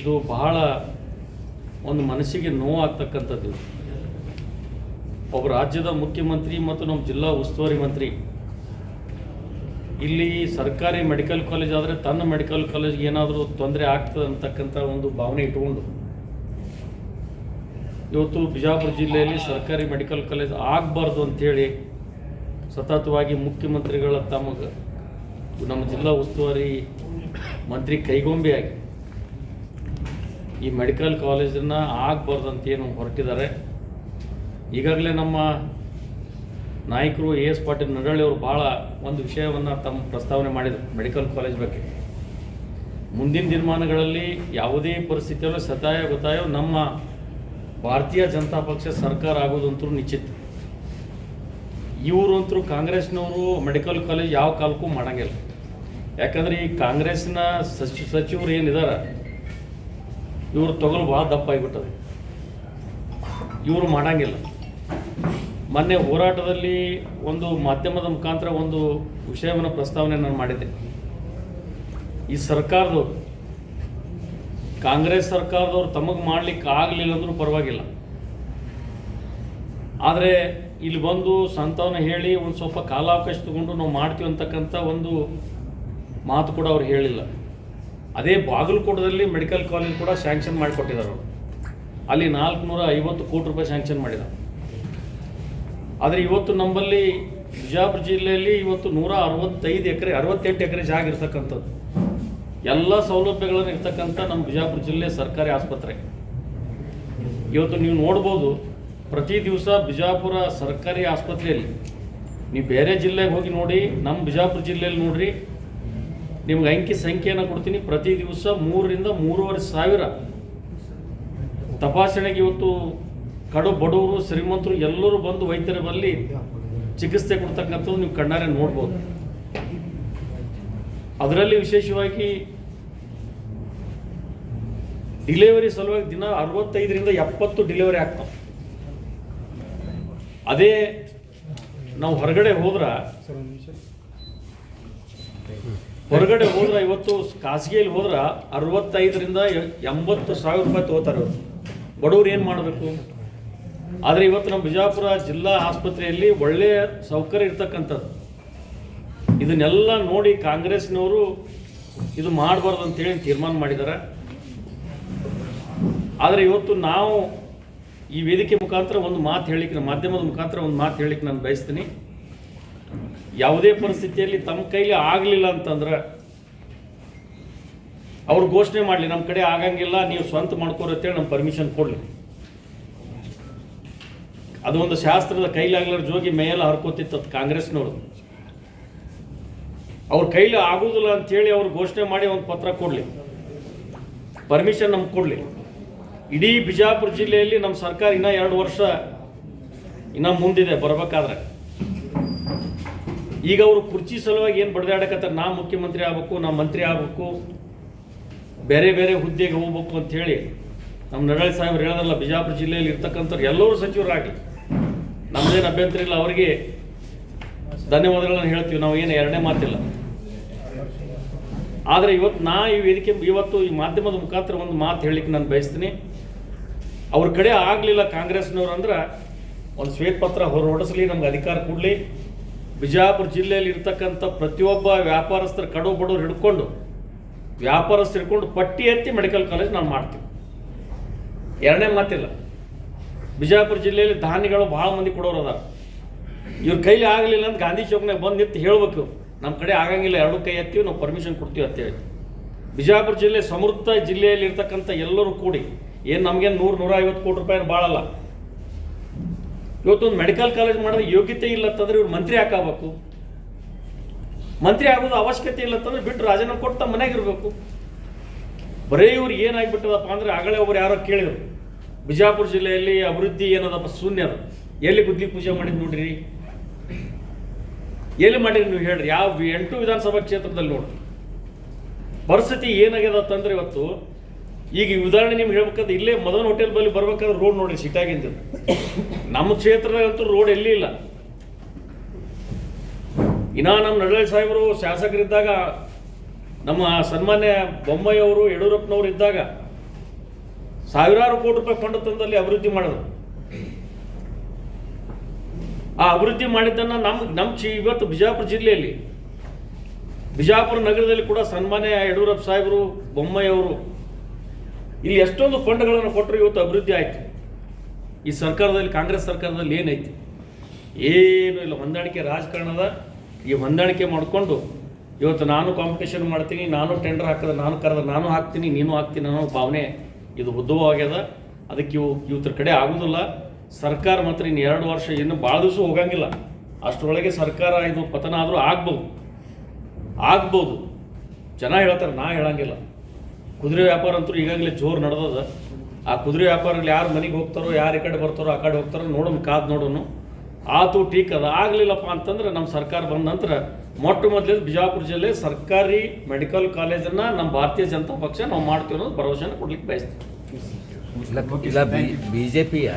ಇದು ಬಹಳ ಒಂದು ಮನಸ್ಸಿಗೆ ನೋವಾಗ್ತಕ್ಕಂಥದ್ದು. ಒಬ್ಬ ರಾಜ್ಯದ ಮುಖ್ಯಮಂತ್ರಿ ಮತ್ತು ನಮ್ಮ ಜಿಲ್ಲಾ ಉಸ್ತುವಾರಿ ಮಂತ್ರಿ. ಇಲ್ಲಿ ಸರ್ಕಾರಿ ಮೆಡಿಕಲ್ ಕಾಲೇಜ್ ಆದರೆ ತನ್ನ ಮೆಡಿಕಲ್ ಕಾಲೇಜ್ಗೆ ಏನಾದರೂ ತೊಂದರೆ ಆಗ್ತದೆ ಅಂತಕ್ಕಂಥ ಒಂದು ಭಾವನೆ ಇಟ್ಕೊಂಡು ಇವತ್ತು ಬಿಜಾಪುರ ಜಿಲ್ಲೆಯಲ್ಲಿ ಸರ್ಕಾರಿ ಮೆಡಿಕಲ್ ಕಾಲೇಜ್ ಆಗಬಾರ್ದು ಅಂಥೇಳಿ ಸತತವಾಗಿ ಮುಖ್ಯಮಂತ್ರಿಗಳ ತಮಗೆ ನಮ್ಮ ಜಿಲ್ಲಾ ಉಸ್ತುವಾರಿ ಮಂತ್ರಿ ಕೈಗೊಂಬೆಯಾಗಿ. ಈ ಮೆಡಿಕಲ್ ಕಾಲೇಜನ್ನು ಆಗಬಾರ್ದು ಅಂತೇನು ಹೊರಟಿದ್ದಾರೆ. ಈಗಾಗಲೇ ನಮ್ಮ ನಾಯಕರು ಎ ಎಸ್ ಪಾಟೀಲ್ ಅವರು ಭಾಳ ಒಂದು ವಿಷಯವನ್ನು ತಮ್ಮ ಪ್ರಸ್ತಾವನೆ ಮಾಡಿದರು ಮೆಡಿಕಲ್ ಕಾಲೇಜ್ ಬಗ್ಗೆ. ಮುಂದಿನ ದಿನಮಾನಗಳಲ್ಲಿ ಯಾವುದೇ ಪರಿಸ್ಥಿತಿಯಲ್ಲೂ ಸತಾಯ ಗೊತ್ತಾಯೋ ನಮ್ಮ ಭಾರತೀಯ ಜನತಾ ಪಕ್ಷ ಸರ್ಕಾರ ಆಗೋದಂತೂ ನಿಶ್ಚಿತ. ಇವರು ಅಂತರೂ ಕಾಂಗ್ರೆಸ್ನವರು ಮೆಡಿಕಲ್ ಕಾಲೇಜ್ ಯಾವ ಕಾಲಕ್ಕೂ ಮಾಡೋಂಗಿಲ್ಲ. ಯಾಕಂದರೆ ಈ ಕಾಂಗ್ರೆಸ್ನ ಸಚಿ, ಸಚಿವರು ಏನಿದ್ದಾರೆ ಇವರು ತೊಗಲು ಭಾಳ ದಪ್ಪ ಆಗಿಬಿಟ್ಟದೆ ಇವರು ಮಾಡಂಗಿಲ್ಲ. ಮೊನ್ನೆ ಹೋರಾಟದಲ್ಲಿ ಒಂದು ಮಾಧ್ಯಮದ ಮುಖಾಂತರ ಒಂದು ವಿಷಯವನ್ನು ಪ್ರಸ್ತಾವನೆ ನಾನು ಮಾಡಿದ್ದೆ. ಈ ಸರ್ಕಾರದವರು, ಕಾಂಗ್ರೆಸ್ ಸರ್ಕಾರದವ್ರು ತಮಗೆ ಮಾಡ್ಲಿಕ್ಕೆ ಆಗಲಿಲ್ಲ ಅಂದರೂ ಪರವಾಗಿಲ್ಲ. ಆದರೆ ಇಲ್ಲಿ ಬಂದು ಸಂತಾವನ ಹೇಳಿ ಒಂದು ಸ್ವಲ್ಪ ಕಾಲಾವಕಾಶ ತಗೊಂಡು ನಾವು ಮಾಡ್ತೀವಿ ಅಂತಕ್ಕಂಥ ಒಂದು ಮಾತು ಕೂಡ ಅವ್ರು ಹೇಳಿಲ್ಲ. ಅದೇ ಬಾಗಲಕೋಟದಲ್ಲಿ ಮೆಡಿಕಲ್ ಕಾಲೇಜ್ ಕೂಡ ಸ್ಯಾಂಕ್ಷನ್ ಮಾಡಿಕೊಟ್ಟಿದ್ದಾರೆ ಅವರು. ಅಲ್ಲಿ ನಾಲ್ಕುನೂರ ಐವತ್ತು ಕೋಟಿ ರೂಪಾಯಿ ಸ್ಯಾಂಕ್ಷನ್ ಮಾಡಿದ ಆದರೆ ಇವತ್ತು ನಮ್ಮಲ್ಲಿ ಬಿಜಾಪುರ ಜಿಲ್ಲೆಯಲ್ಲಿ ಇವತ್ತು ನೂರ ಅರವತ್ತೈದು ಎಕರೆ, ಅರವತ್ತೆಂಟು ಎಕರೆ ಜಾಗ ಇರ್ತಕ್ಕಂಥದ್ದು. ಎಲ್ಲ ಸೌಲಭ್ಯಗಳನ್ನು ಇರ್ತಕ್ಕಂಥ ನಮ್ಮ ಬಿಜಾಪುರ ಜಿಲ್ಲೆ ಸರ್ಕಾರಿ ಆಸ್ಪತ್ರೆ. ಇವತ್ತು ನೀವು ನೋಡ್ಬೋದು, ಪ್ರತಿ ದಿವಸ ಬಿಜಾಪುರ ಸರ್ಕಾರಿ ಆಸ್ಪತ್ರೆಯಲ್ಲಿ, ನೀವು ಬೇರೆ ಜಿಲ್ಲೆಗೆ ಹೋಗಿ ನೋಡಿ, ನಮ್ಮ ಬಿಜಾಪುರ ಜಿಲ್ಲೆಯಲ್ಲಿ ನೋಡ್ರಿ ನಿಮ್ಗೆ ಅಂಕಿ ಸಂಖ್ಯೆಯನ್ನು ಕೊಡ್ತೀನಿ. ಪ್ರತಿ ದಿವಸ ಮೂರರಿಂದ ಮೂರುವರೆ ಸಾವಿರ. ತಪಾಸಣೆಗೆ ಇವತ್ತು ಕಡು ಬಡವರು, ಶ್ರೀಮಂತರು ಎಲ್ಲರೂ ಬಂದು ವೈದ್ಯರ ಬಳಿ ಚಿಕಿತ್ಸೆ ಕೊಡ್ತಕ್ಕಂಥದ್ದು ನೀವು ಕಣ್ಣಾರೆ ನೋಡ್ಬೋದು. ಅದರಲ್ಲಿ ವಿಶೇಷವಾಗಿ ಡಿಲಿವರಿ ಸಲುವಾಗಿ ದಿನ ಅರವತ್ತೈದರಿಂದ ಎಪ್ಪತ್ತು ಡಿಲಿವರಿ ಆಗ್ತವೆ. ಅದೇ ನಾವು ಹೊರಗಡೆ ಹೋದ್ರ ಹೊರಗಡೆ ಹೋದ್ರೆ ಇವತ್ತು ಖಾಸಗಿಯಲ್ಲಿ ಹೋದ್ರ ಅರವತ್ತೈದರಿಂದ ಎಂಬತ್ತು ಸಾವಿರ ರೂಪಾಯಿ ತಗೋತಾರೆ ಇವತ್ತು ಬಡವ್ರು ಏನು ಮಾಡಬೇಕು? ಆದರೆ ಇವತ್ತು ನಮ್ಮ ಬಿಜಾಪುರ ಜಿಲ್ಲಾ ಆಸ್ಪತ್ರೆಯಲ್ಲಿ ಒಳ್ಳೆಯ ಸೌಕರ್ಯ ಇರ್ತಕ್ಕಂಥದ್ದು. ಇದನ್ನೆಲ್ಲ ನೋಡಿ ಕಾಂಗ್ರೆಸ್ನವರು ಇದು ಮಾಡಬಾರ್ದು ಅಂತೇಳಿ ತೀರ್ಮಾನ ಮಾಡಿದ್ದಾರೆ ಆದರೆ ಇವತ್ತು ನಾವು ಈ ವೇದಿಕೆ ಮುಖಾಂತರ ಒಂದು ಮಾತು ಹೇಳಿಕ್ಕೆ, ಮಾಧ್ಯಮದ ಮುಖಾಂತರ ಒಂದು ಮಾತು ಹೇಳಿಕ್ಕೆ ನಾನು ಬಯಸ್ತೀನಿ. ಯಾವುದೇ ಪರಿಸ್ಥಿತಿಯಲ್ಲಿ ತಮ್ಮ ಕೈಲಿ ಆಗಲಿಲ್ಲ ಅಂತಂದ್ರೆ ಅವ್ರು ಘೋಷಣೆ ಮಾಡಲಿ ನಮ್ಮ ಕಡೆ ಆಗಂಗಿಲ್ಲ, ನೀವು ಸ್ವಂತ ಮಾಡ್ಕೋರಿ ಅಂತೇಳಿ ನಮ್ಮ ಪರ್ಮಿಷನ್ ಕೊಡಲಿ. ಅದು ಒಂದು ಶಾಸ್ತ್ರದ ಕೈಲಾಗ್ಲಾರ ಜೋಗಿ ಮೇಯೆಲ್ಲ ಹರ್ಕೋತಿತ್ತು ಅದು ಕಾಂಗ್ರೆಸ್ನವ್ರು ಅವ್ರ ಕೈಲಿ ಆಗುದಿಲ್ಲ ಅಂತೇಳಿ ಅವ್ರು ಘೋಷಣೆ ಮಾಡಿ ಒಂದು ಪತ್ರ ಕೊಡಲಿ. ಪರ್ಮಿಷನ್ ನಮ್ಗೆ ಕೊಡಲಿ. ಇಡೀ ಬಿಜಾಪುರ ಜಿಲ್ಲೆಯಲ್ಲಿ ನಮ್ಮ ಸರ್ಕಾರ ಇನ್ನೂ ಎರಡು ವರ್ಷ ಇನ್ನೂ ಮುಂದಿದೆ ಬರಬೇಕಾದ್ರೆ. ಈಗ ಅವರು ಕುರ್ಚಿ ಸಲುವಾಗಿ ಏನು ಬಡ್ದಾಡಕತ್ತಾರೆ? ನಾ ಮುಖ್ಯಮಂತ್ರಿ ಆಗ್ಬೇಕು, ನಾ ಮಂತ್ರಿ ಆಗ್ಬೇಕು, ಬೇರೆ ಬೇರೆ ಹುದ್ದೆಗೆ ಹೋಗ್ಬೇಕು ಹೇಳಿ ನಮ್ಮ ನಡಳಿ ಸಾಹೇಬ್ರು ಹೇಳೋದಲ್ಲ ಬಿಜಾಪುರ ಜಿಲ್ಲೆಯಲ್ಲಿ ಇರ್ತಕ್ಕಂಥವ್ರು ಎಲ್ಲರೂ ಸಚಿವರಾಗಲಿ. ನಮ್ಮದೇನು ಅಭ್ಯಂತರ ಇಲ್ಲ, ಅವರಿಗೆ ಧನ್ಯವಾದಗಳನ್ನು ಹೇಳ್ತೀವಿ, ನಾವು ಏನು ಎರಡನೇ ಮಾತಿಲ್ಲ. ಆದರೆ ಇವತ್ತು ನಾ ಈ ವೇದಿಕೆ, ಇವತ್ತು ಈ ಮಾಧ್ಯಮದ ಮುಖಾಂತರ ಒಂದು ಮಾತು ಹೇಳಲಿಕ್ಕೆ ನಾನು ಬಯಸ್ತೀನಿ. ಅವ್ರ ಕಡೆ ಆಗಲಿಲ್ಲ ಕಾಂಗ್ರೆಸ್ನವ್ರು ಅಂದ್ರೆ ಒಂದು ಶ್ವೇತಪತ್ರ ಹೊರ ನಮ್ಗೆ ಅಧಿಕಾರ ಕೊಡಲಿ. ಬಿಜಾಪುರ ಜಿಲ್ಲೆಯಲ್ಲಿ ಇರ್ತಕ್ಕಂಥ ಪ್ರತಿಯೊಬ್ಬ ವ್ಯಾಪಾರಸ್ಥರ ಕಡು ಬಡವ್ರು ಹಿಡ್ಕೊಂಡು, ವ್ಯಾಪಾರಸ್ಥರು ಹಿಡ್ಕೊಂಡು ಪಟ್ಟಿ ಎತ್ತಿ ಮೆಡಿಕಲ್ ಕಾಲೇಜ್ ನಾವು ಮಾಡ್ತೀವಿ ಎರಡನೇ ಮಾತಿಲ್ಲ. ಬಿಜಾಪುರ ಜಿಲ್ಲೆಯಲ್ಲಿ ಧಾನ್ಯಗಳು ಭಾಳ ಮಂದಿ ಕೊಡೋರು ಅದಾರ. ಇವ್ರ ಕೈಲಿ ಆಗಲಿಲ್ಲ ಅಂತ ಗಾಂಧಿ ಚೌಕ್ನಾಗ ಬಂದು ನಿಂತು ಹೇಳ್ಬೇಕು ನಮ್ಮ ಕಡೆ ಆಗಂಗಿಲ್ಲ, ಎರಡು ಕೈ ಎತ್ತೀವಿ ನಾವು ಪರ್ಮಿಷನ್ ಕೊಡ್ತೀವಿ ಅಂತೇಳಿ. ಬಿಜಾಪುರ ಜಿಲ್ಲೆ ಸಮೃದ್ಧ ಜಿಲ್ಲೆಯಲ್ಲಿ ಇರ್ತಕ್ಕಂಥ ಎಲ್ಲರೂ ಕೂಡಿ, ಏನು ನಮಗೇನು ನೂರು ನೂರ ಐವತ್ತು ಕೋಟಿ ರೂಪಾಯಿ ಭಾಳಲ್ಲ ಇವತ್ತೊಂದು ಮೆಡಿಕಲ್ ಕಾಲೇಜ್ ಮಾಡೋದು ಯೋಗ್ಯತೆ ಇಲ್ಲ ಅಂತಂದ್ರೆ ಇವ್ರು ಮಂತ್ರಿ ಹಾಕಬೇಕು. ಮಂತ್ರಿ ಆಗೋದು ಅವಶ್ಯಕತೆ ಇಲ್ಲ ಅಂತಂದ್ರೆ ಬಿಟ್ಟು ರಾಜೀನಾಮೆ ಕೊಟ್ಟು ತಮ್ಮ ಮನೆಗೆ ಇರಬೇಕು. ಬರೀ ಇವ್ರು ಏನಾಗ್ಬಿಟ್ಟದಪ್ಪ ಅಂದ್ರೆ ಆಗಲೇ ಒಬ್ರು ಯಾರೋ ಕೇಳಿದ್ರು. ಬಿಜಾಪುರ ಜಿಲ್ಲೆಯಲ್ಲಿ ಅಭಿವೃದ್ಧಿ ಏನದಪ್ಪ ಶೂನ್ಯ ಅದ. ಎಲ್ಲಿ ಗುದ್ಲಿ ಪೂಜೆ ಮಾಡಿದ್ ನೋಡ್ರಿ. ಎಲ್ಲಿ ಮಾಡಿರಿ ನೀವು ಹೇಳ್ರಿ? ಯಾವ ಎಂಟು ವಿಧಾನಸಭಾ ಕ್ಷೇತ್ರದಲ್ಲಿ ನೋಡ್ರಿ. ಪರಿಸ್ಥಿತಿ ಏನಾಗ್ಯದ ಅಂತಂದ್ರೆ ಇವತ್ತು ಈಗ ಈ ಉದಾಹರಣೆ ನಿಮ್ಗೆ ಹೇಳ್ಬೇಕಾದ್ರೆ ಇಲ್ಲೇ ಮದನ್ ಹೋಟೆಲ್ ಬಳಿ ಬರ್ಬೇಕಾದ್ರೆ ರೋಡ್ ನೋಡಿ ಸಿಟ್ಟಾಗಿಂದ ನಮ್ಮ ಕ್ಷೇತ್ರದಾಗಂತೂ ರೋಡ್ ಎಲ್ಲಿ ಇಲ್ಲ. ಇನ್ನ ನಮ್ಮ ನಡಳಿ ಸಾಹೇಬರು ಶಾಸಕರಿದ್ದಾಗ, ನಮ್ಮ ಸನ್ಮಾನ್ಯ ಬೊಮ್ಮಯ್ಯವರು ಯಡಿಯೂರಪ್ಪನವರು ಇದ್ದಾಗ ಸಾವಿರಾರು ಕೋಟಿ ರೂಪಾಯಿ ಫಂಡ್ ತಂದಲ್ಲಿ ಅಭಿವೃದ್ಧಿ ಮಾಡಿದ್ರು. ಆ ಅಭಿವೃದ್ಧಿ ಮಾಡಿದ್ದನ್ನು ನಮ್ಮ ನಮ್ಮ ಚಿ, ಇವತ್ತು ಬಿಜಾಪುರ ಜಿಲ್ಲೆಯಲ್ಲಿ, ಬಿಜಾಪುರ ನಗರದಲ್ಲಿ ಕೂಡ ಸನ್ಮಾನ್ಯ ಯಡಿಯೂರಪ್ಪ ಸಾಹೇಬರು ಬೊಮ್ಮಾಯಿಯವರು ಇಲ್ಲಿ ಎಷ್ಟೊಂದು ಫಂಡ್ಗಳನ್ನು ಕೊಟ್ಟರು ಇವತ್ತು ಅಭಿವೃದ್ಧಿ ಆಯಿತು. ಈ ಸರ್ಕಾರದಲ್ಲಿ, ಕಾಂಗ್ರೆಸ್ ಸರ್ಕಾರದಲ್ಲಿ ಏನೈತಿ? ಏನು ಇಲ್ಲ. ಹೊಂದಾಣಿಕೆ ರಾಜಕಾರಣದ ಈ ಹೊಂದಾಣಿಕೆ ಮಾಡಿಕೊಂಡು ಇವತ್ತು ನಾನು ಕಾಂಪಿಟೇಷನ್ ಮಾಡ್ತೀನಿ, ನಾನು ಟೆಂಡರ್ ಹಾಕಿದ್ರೆ ನಾನು ಕರೆದ್ರೆ ನಾನು ಹಾಕ್ತೀನಿ, ನೀನು ಹಾಕ್ತೀನಿ ಅನ್ನೋ ಭಾವನೆ ಇದು ಉದ್ಭವವಾಗ್ಯದ. ಅದಕ್ಕೆ ಇವು ಇವತ್ತರ ಕಡೆ ಆಗೋದಿಲ್ಲ. ಸರ್ಕಾರ ಮಾತ್ರ ಇನ್ನು ಎರಡು ವರ್ಷ, ಇನ್ನು ಭಾಳ ದಿವಸ ಹೋಗಂಗಿಲ್ಲ. ಅಷ್ಟರೊಳಗೆ ಸರ್ಕಾರ ಇದು ಪತನ ಆದರೂ ಆಗ್ಬೋದು. ಆಗ್ಬೋದು. ಜನ ಹೇಳ್ತಾರೆ, ನಾ ಹೇಳಂಗಿಲ್ಲ. ಕುದುರೆ ವ್ಯಾಪಾರ ಅಂತೂ ಈಗಾಗಲೇ ಜೋರು ನಡೆದದ. ಆ ಕುದುರೆ ವ್ಯಾಪಾರಗಳು ಯಾರು ಮನೆಗೆ ಹೋಗ್ತಾರೋ ಯಾರು ಈ ಕಡೆ ಬರ್ತಾರೋ ಆ ಕಡೆ ಹೋಗ್ತಾರೋ ನೋಡೋನ್ ಕಾದು ನೋಡೋನು. ಆತು ಟೀಕ್ ಅದ. ಆಗಲಿಲ್ಲಪ್ಪ ಅಂತಂದ್ರೆ ನಮ್ಮ ಸರ್ಕಾರ ಬಂದ ನಂತರ ಮೊಟ್ಟ ಮೊದಲು ಬಿಜಾಪುರ ಜಿಲ್ಲೆ ಸರ್ಕಾರಿ ಮೆಡಿಕಲ್ ಕಾಲೇಜನ್ನು ನಮ್ಮ ಭಾರತೀಯ ಜನತಾ ಪಕ್ಷ ನಾವು ಮಾಡ್ತೀವಿ ಅನ್ನೋದು ಭರವಸೆನ ಕೊಡ್ಲಿಕ್ಕೆ ಬಯಸ್ತೀವಿ. ಇಲ್ಲ ಬಿ ಜೆ ಪಿಯ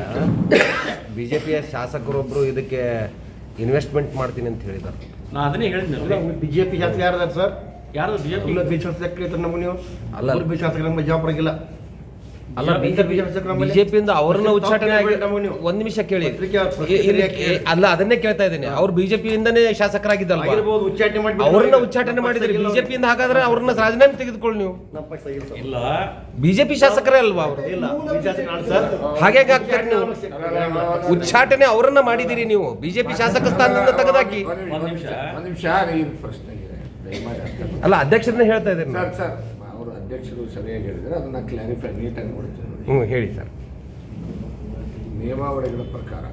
ಬಿ ಜೆ ಪಿಯ ಶಾಸಕರೊಬ್ಬರು ಇದಕ್ಕೆ ಇನ್ವೆಸ್ಟ್ಮೆಂಟ್ ಮಾಡ್ತೀನಿ ಅಂತ ಹೇಳಿದ್ದಾರೆ ನಾನು ಅದನ್ನೇ ಹೇಳಿದ್ನಲ್ಲ. ಬಿಜೆಪಿ ಶಾಸಕ ಯಾರು ಸರ್? ಯಾರು ಬಿಜೆಪಿ ಇಲ್ಲ ಬಿ ಶಾಸಕರು ಇರ್ತಾರೆ ನಮಗೆ ನೀವು ಅಲ್ಲ. ಅಲ್ಲ ಬಿ ಶಾಸಕ ನಮ್ಮ ಬಿಜಾಪುರಗಿಲ್ಲ ಅಲ್ಲ ಬಿಜೆಪಿ ಶಾಸಕರು ಬಿಜೆಪಿಯಿಂದ ಅವ್ರನ್ನ ಉಚ್ಚಾಟನೆ ಒಂದ್ ನಿಮಿಷ ಕೇಳಿ? ಅಲ್ಲ ಅದನ್ನೇ ಕೇಳ್ತಾ ಇದ್ದೀನಿ ಅವ್ರು ಬಿಜೆಪಿಯಿಂದನೇ ಶಾಸಕರಾಗಿದ್ದಲ್ಲ ಉಚ್ಚಾಟನೆ ಮಾಡಿ ಅವ್ರನ್ನ ಉಚ್ಚಾಟನೆ ಮಾಡಿದ್ರೆ ಬಿಜೆಪಿಯಿಂದ ಹಾಗಾದ್ರೆ ಅವ್ರನ್ನ ರಾಜೀನಾಮೆ ತೆಗೆದುಕೊಳ್ಳಿ ನೀವು ನಮ್ಮ ಪಕ್ಷ ಇಲ್ಲ ಬಿಜೆಪಿ ಶಾಸಕರೇ ಅಲ್ವಾ ಅವರು ಇಲ್ಲ ಬಿ ಸರ್ ಹಾಗೆ ಆಗ್ತಾರೆ ನೀವು ಉಚ್ಚಾಟನೆ ಅವರನ್ನ ಮಾಡಿದಿರಿ ನೀವು ಬಿಜೆಪಿ ಶಾಸಕ ಸ್ಥಾನದಿಂದ ತೆಗೆದಾಕಿ ಒಂದ್ ನಿಮಿಷ. ಒಂದು ನಿಮಿಷ ಈ ಪ್ರಶ್ನೆ ಅಲ್ಲ ಅಧ್ಯಕ್ಷರನ್ನ ಹೇಳ್ತಾ ಇದ್ದೀನಿ ಸರ್ ಸರ್ ಅವರು ಅಧ್ಯಕ್ಷರು ಸರಿಯಾಗಿ ಹೇಳಿದ್ರೆ ಅದನ್ನ ಕ್ಲಾರಿಫೈ ನೀಟಾಗಿ ನೋಡ್ತೀನಿ. ಹ್ಞೂ ಹೇಳಿ ಸರ್. ನಿಯಮಾವಳಿಗಳ ಪ್ರಕಾರ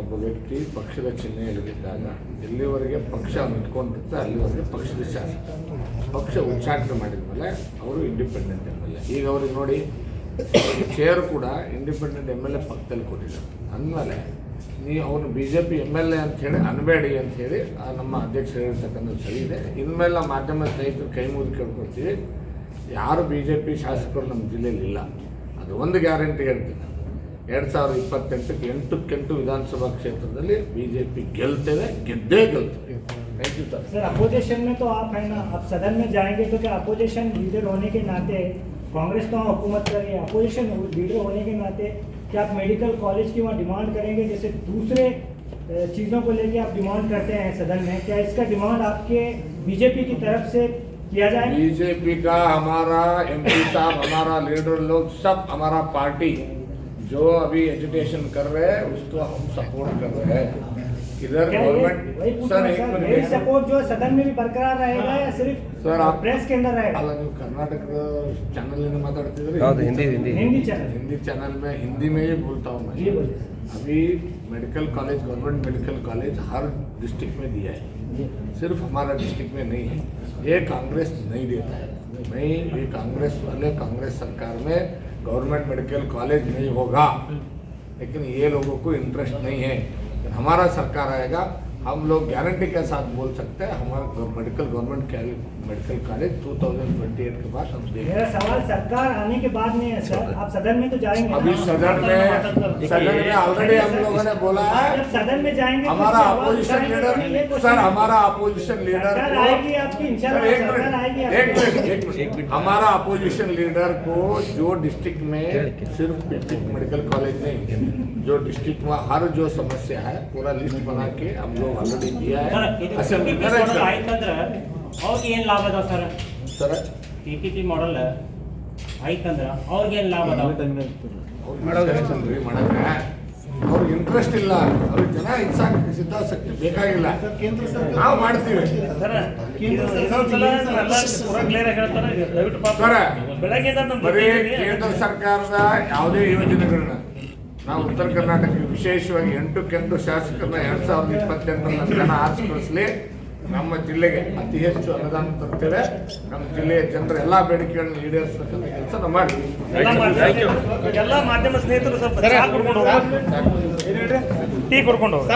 ಒಬ್ಬ ವ್ಯಕ್ತಿ ಪಕ್ಷದ ಚಿಹ್ನೆಯಲ್ಲಿದ್ದಾಗ ಎಲ್ಲಿವರೆಗೆ ಪಕ್ಷ ನಿಂತ್ಕೊಂಡಿರುತ್ತೆ ಅಲ್ಲಿವರೆಗೆ ಪಕ್ಷದ ಶಾಸಕ. ಪಕ್ಷ ಉಚ್ಚಾಟನೆ ಮಾಡಿದ ಮೇಲೆ ಅವರು ಇಂಡಿಪೆಂಡೆಂಟ್ ಎಂ ಎಲ್ ಎ ಈಗ ಅವ್ರಿಗೆ ನೋಡಿ ಚೇರ್ ಕೂಡ ಇಂಡಿಪೆಂಡೆಂಟ್ ಎಂ ಎಲ್ ಎ ಪಕ್ಕದಲ್ಲಿ ಕೊಟ್ಟಿದ್ದಾರೆ. ಅಂದಮೇಲೆ ನೀವು ಅವನು B J P M L A ಅಂತ ಹೇಳಿ ಅನ್ಬೇಡಿ ಅಂತ ಹೇಳಿ ಆ ನಮ್ಮ ಅಧ್ಯಕ್ಷರು ಹೇಳ್ತಕ್ಕಂಥದ್ದು ಸರಿ ಇದೆ ಇನ್ಮೇಲೆ ನಮ್ಮ ಮಾಧ್ಯಮ ಸ್ನೇಹಿತರು ಕೈ ಮುಗಿದು ಕೇಳ್ಕೊಳ್ತೀವಿ ಯಾರು ಬಿ ಜೆ ಪಿ ಶಾಸಕರು ನಮ್ಮ ಜಿಲ್ಲೆಯಲ್ಲಿ ಇಲ್ಲ ಅದು ಒಂದು ಗ್ಯಾರಂಟಿ ಹೇಳ್ತೀನಿ ಎರಡು ಸಾವಿರದ ಇಪ್ಪತ್ತೆಂಟಕ್ಕೆ ಎಂಟಕ್ಕೆಂಟು ವಿಧಾನಸಭಾ ಕ್ಷೇತ್ರದಲ್ಲಿ ಬಿ ಜೆ ಪಿ ಗೆಲ್ತೇವೆ ಗೆದ್ದೇ ಗೆಲ್ತೇವೆ thank you sir sir opposition में तो आप है ना अब सदन में जाएंगे तो क्या अपोजिशन लीडर होने के नाते कांग्रेस तो हुकूमत कर रही है अपोजिशन लीडर होने के नाते क्या आप मेडिकल कॉलेज की वहाँ डिमांड करेंगे, जैसे दूसरे चीज़ों को लेके आप डिमांड करते हैं सदन में, क्या इसका डिमांड आपके बीजेपी की तरफ़ से किया जाए? बीजेपी का हमारा एमपी साहब, हमारा लीडर लोग सब, हमारा पार्टी जो अभी एजुकेशन कर रहे हैं, उसको हम सपोर्ट कर रहे हैं। इधर गवर्नमेंट सर एक सपोर्ट जो सदन में भी बरकरार रहेगा या सिर्फ़ सर आप प्रेस के अंदर रहेगा? कर्नाटक चैनल हाँ, तो हिंदी हिंदी चैनल हिंदी चैनल में हिंदी में ही बोलता हूँ मैं। अभी medical college government medical college हर डिस्ट्रिक्ट में दिया है। सिर्फ़ हमारा डिस्ट्रिक्ट में नहीं है। ये कांग्रेस नहीं देता है। नहीं ये कांग्रेस वाले कांग्रेस सरकार में गवर्नमेंट मेडिकल कॉलेज नहीं होगा। लेकिन ये लोगों को इंटरेस्ट नहीं है। हमारा सरकार आएगा हम लोग गारंटी के साथ बोल सकते हैं हमारा मेडिकल गवर्नमेंट मेडिकल कॉलेज 2028 के बाद हम मेरा सवाल सरकार आने के बाद नहीं है सर। आप सदन में तो जाएँगे अभी सदन में सदन में ऑलरेडी हम लोगों ने बोला है। सदन में जाएँगे तो हमारा अपोजिशन लीडर सर हमारा अपोजिशन लीडर आएगी आपकी एक मिनट एक मिनट हमारा अपोजिशन लीडर को जो डिस्ट्रिक्ट में सिर्फ़ डिस्ट्रिक्ट मेडिकल कॉलेज नहीं जो डिस्ट्रिक्ट में हर जो समस्या है पूरा लिस्ट बना के हम लोग ऑलरेडी दिया ಸರ್ है ಇದು असेंबली PPP में ಮಾಡಲ್ सर ಆಯ್ತಂದ್ರೆ ಅವ್ರಿಗೆ ಏನು ಲಾಭ ಅದಾವ sir sir P P P ಮಾಡಲ್ ಆಯ್ತಂದ್ರೆ ಅವ್ರಿಗೆ ಏನು ಲಾಭ ಅದಾವ ಮಾಡೋದ್ರಿ ಮಾಡಕ್ಕೆ ಅವ್ರಿಗೆ ಇಂಟ್ರೆಸ್ಟ್ ಇಲ್ಲ ಅವ್ರಿಗೆ ಜನ ಇಚ್ಛಾಕ್ ಸಿದ್ಧಾಸಕ್ತಿ ಬೇಕಾಗಿಲ್ಲ ನಾವು ಮಾಡ್ತೀವಿ ಸರ್ ಬರೀ ಕೇಂದ್ರ ಸರ್ಕಾರದ ಯಾವುದೇ ಯೋಜನೆಗಳನ್ನ ನಾವು ಉತ್ತರ ಕರ್ನಾಟಕಕ್ಕೆ ವಿಶೇಷವಾಗಿ ಎಂಟಕ್ಕೆಂಟು ಶಾಸಕರನ್ನ ಎರಡ್ ಸಾವಿರದ ಇಪ್ಪತ್ತೆಂಟರ ಜನ ಆರಿಸ್ಕಳಿಸ್ಲಿ ನಮ್ಮ ಜಿಲ್ಲೆಗೆ ಅತಿ ಹೆಚ್ಚು ಅನುದಾನ ತರ್ತೇವೆ. ನಮ್ಮ ಜಿಲ್ಲೆಯ ಜನರ ಎಲ್ಲ ಬೇಡಿಕೆಗಳನ್ನ ಈಡೇರಿಸತಕ್ಕಂಥ ಕೆಲಸ ಮಾಡಿ ಎಲ್ಲ ಮಾಧ್ಯಮ ಸ್ನೇಹಿತರು ಸ್ವಲ್ಪ ಟೀ ಕೊಡ್ಕೊಂಡು ಹೋಗಿ